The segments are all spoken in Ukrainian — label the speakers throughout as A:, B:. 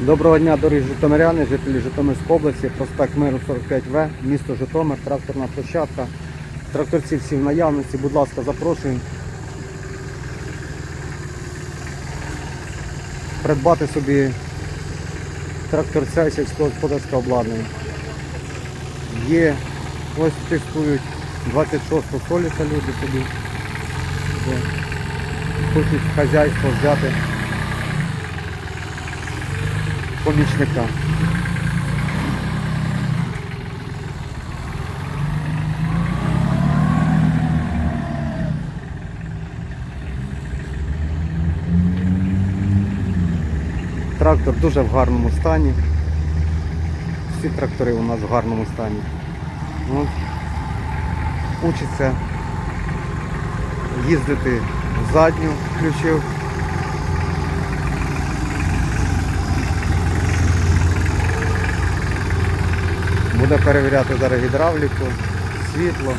A: Доброго дня, дорогі житомиряни, жителі Житомирської області, проспект Миру 45В, місто Житомир, тракторна площадка. Тракторці всі в наявності, будь ласка, запрошуємо. Придбати собі тракторця сільськогосподарське обладнання. Є, ось тестують 26-ту соліса люди собі. Хочуть хазяйство взяти помічника. Трактор дуже в гарному стані. Всі трактори у нас в гарному стані. От. Учиться їздити задню включив. Буде перевіряти зараз гідравліку, світло.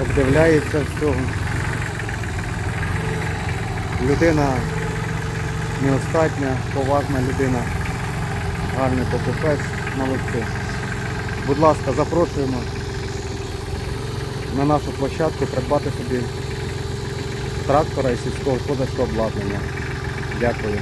A: Обдивляється всього. Людина неостатня, поважна людина, гарний покупець, молодці. Будь ласка, запрошуємо на нашу площадку придбати собі трактора і сільського господарського обладнання. Дякую.